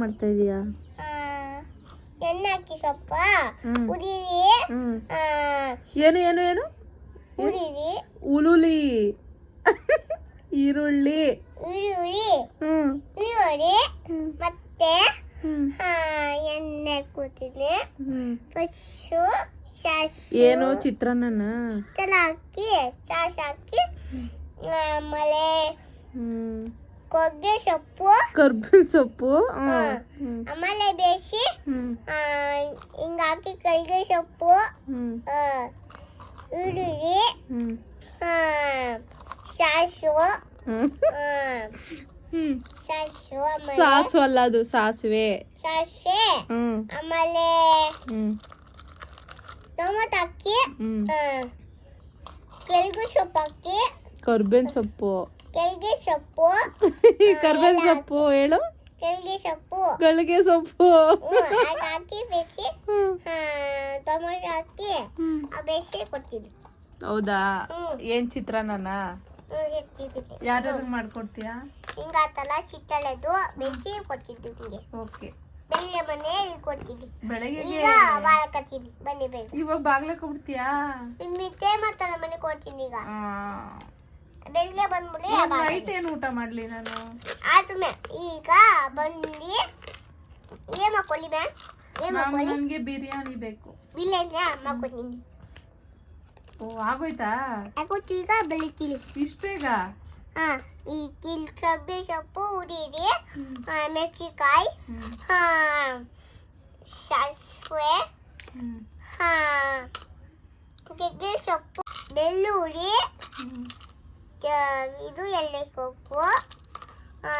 ಮಾಡ್ತಾ ಇದೀಯಾ? ಎಣ್ಣೆ ಹಾಕಿ ಸ್ವಲ್ಪ. ಹ್ಮ್. ಉರಿರಿ ಹ್ಮ್. ಆ, ಏನು ಏನು ಏನು? ಉರಿರಿ ಉಲುಲಿ. ಈರುಳ್ಳಿ. ಈರುಳ್ಳಿ. ಹ್ಮ್. ಮತ್ತೆ ಹ್ಮ್. ಆ, ಎಣ್ಣೆ ಕೂತಿದೆ ಹ್ಮ್. ಫಸ್ಟು ಸಾಸು ಏನು ಚಿತ್ರಾನ್ನ ಹಾಕಿ ಸಾಸ್ ಹಾಕಿ ಆಮೇಲೆ ಕೊಗ್ಗೆ ಸೊಪ್ಪು. ಕರ್ಬೇವಿನ ಸೊಪ್ಪು ಆಮೇಲೆ ಬೇಯಿಸಿ ಹಿಂಗ ಹಾಕಿ ಕೈಗೆ ಸೊಪ್ಪು ಈರುಳ್ಳಿ ಸಾಸು ಸಾಸು ಅಲ್ಲ ಅದು ಸಾಸಿವೆ. ಸಾಸಿವೆ ಆಮೇಲೆ ಟೊಮೊಟೊ ಹಾಕಿ ಕೆಲ್ಗು ಸೊಪ್ಪು ಹಾಕಿ ಕರ್ಬೇವಿನ ಸೊಪ್ಪು. ಕೆಲ್ಗೆ ಸೊಪ್ಪು ಕರ್ಬೇವಿನ ಸೊಪ್ಪು ಹೇಳು. ಸೊಪ್ಪು. ಗಳಿಗೆ ಸೊಪ್ಪು. ಅದ್ ಹಾಕಿ ಟೊಮೊಟೊ ಕೊಡ್ತಿದ್ವಿ ಹೌದಾ? ಏನ್ ಚಿತ್ರಾನ್ನ ನನ್ನ ಇರ್ತಿದ್ವಿ. ಮಾಡ್ಕೊಡ್ತೀಯಾ? ಹಿಂಗಾತಲ್ಲ ಚಿತ್ತಳೆದು ಬೆಚ್ಚಿ ಕೊಡ್ತಿದ್ವಿ ನಿಮಗೆ ಓಕೆ. ಬೆಳ್ಳೆ ಮನೆ ಕೊಡ್ತಿದ್ವಿ ಬೆಳಗ್ಗೆ ಈಗ ಬಾಳಕತ್ತೀನಿ ಬನ್ನಿ ಬೇಗ ಇವಾಗ ಬಾಗ್ಲಕ್ಕೆ ಕೊಡ್ತೀಯಾ ನಿಮ್ಮ ಮತ್ತಲ್ಲ ಮನೆ ಕೊಡ್ತೀನಿ ಈಗ. ಬೆಳಿಗ್ಗೆ ಬಂದ್ಬಿಡಿ ನೈಟ್ ಏನು ಊಟ ಮಾಡ್ಲಿ ನಾನು? ಆದ್ಮೇ ಈಗ ಬಂದು ಏನು ಮಾಡ್ಕೊಳ್ಳಿ ಮ್ಯಾ ಏನ್ ಮಾಡ್ಕೊಳ್ಳಿ? ನನ್ಗೆ ಬಿರಿಯಾನಿ ಬೇಕು. ಮಾಡ್ಕೊತೀನಿ ಓ ಆಗೋಯ್ತಾ? ಆಗೋಯ್ತು ಈಗ ಬೆಳಿತೀನಿ. ಇಷ್ಟು ಬೇಗ? ಹಾ ಈ ಕಿಲ್ ಸಬ್ಬೆ ಸೊಪ್ಪು ಉರಿರಿ ಆ, ಮೆಣಸಿಕಾಯಿ ಸಾಸಿವೆ ಹಾಂ ಗೆಡ್ಡೆ ಸೊಪ್ಪು ಬೆಳ್ಳುಳ್ಳಿ ಇದು ಎಲೆ ಸೊಪ್ಪು. ಆ,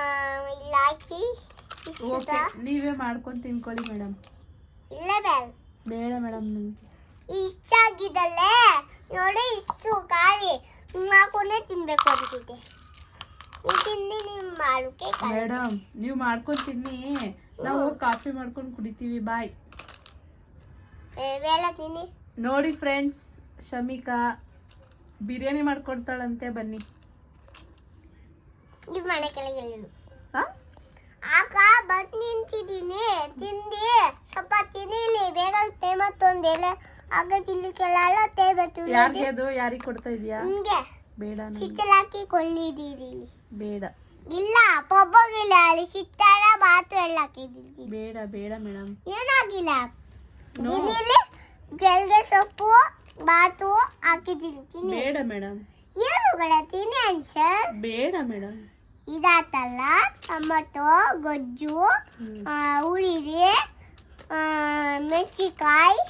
ಇಲ್ಲ ಹಾಕಿ ಇಷ್ಟು. ಓಕೆ ನೀವೇ ಮಾಡ್ಕೊಂಡು ತಿನ್ಕೊಳ್ಳಿ ಮೇಡಮ್. ಇಲ್ಲ ಬೇಡ ಬೇಡ ಮೇಡಮ್ ನಿಮ್ಗೆ. ಇಷ್ಟ ಆಗಿದ್ದಲ್ಲೇ. ನೋಡಿ ಇಷ್ಟು ಖಾಲಿ. ಹಾಕೊಂಡೇ ತಿನ್ಬೇಕು ಅಂತಿದೆ ಈ ತಿಂದು ನೀವು ಮಾಡೋಕೆ ಮೇಡಮ್ ನೀವು ಮಾಡ್ಕೊಂಡು ತಿನ್ನಿ. ನಾವು ಕಾಫಿ ಮಾಡ್ಕೊಂಡು ಕುಡಿತೀವಿ. ಬಾಯ್. ಬೇಡ ತಿನ್ನಿ. ನೋಡಿ ಫ್ರೆಂಡ್ಸ್ ಶಮಿಕಾ. ಬಿರಿಯಾನಿ ಮಾಡ್ಕೊಡ್ತಾಳಂತೆ ಬನ್ನಿ. ಇದು ಕೆಳಗೆ ಇಳು ಹಾ ಆಗ ಬಂದು ನಿಂತಿದ್ದೀನಿ ತಿಂದು ಸ್ವಲ್ಪ ತಿನ್ನಿಲಿ ಬೇಗ ಟೈಮತ್ತೊಂದು ಎಲೆ ಆಗ ತಿನ್ಲಿಕ್ಕೆಲ್ಲ ಯಾರಿಗೆ ಅದು? ಯಾರಿಗೆ ಕೊಡ್ತಾ ಇದೀಯಾ? ನಿಮ್ಗೆ. ಬೇಡ ನನಗೆ ಚಿಕ್ಕಲಾಕಿ ಕೊಳ್ಳಿದ್ದೀರಿ ಬೇಡ. ಇಲ್ಲ ಪೊಬ್ಬಗಿಲ್ಲ ಅಲ್ಲಿ ಚಿತ್ತಾಳ ಬಾತು ಎಲ್ಲ ಹಾಕಿದ್ದೀನಿ ಬೇಡ ಬೇಡ ಮೇಡಮ್. ಏನಾಗಿಲ್ಲ? ತಿನ್ನಿಲಿ ಗೆಲ್ಗೆ ಸೊಪ್ಪು ಬಾತು ಹಾಕಿದ್ದೀನಿ ತಿನ್ನಿ. ಬೇಡ ಮೇಡಮ್. ಏನುಗಳ ತಿನ್ನಿ ಅನ್ಸರ್ ಬೇಡ ಮೇಡಮ್. ಇದಾತಲ್ಲ ಟೊಮಟೊ ಗೊಜ್ಜು ಆ, ಮೆಣಸಿಕಾಯಿ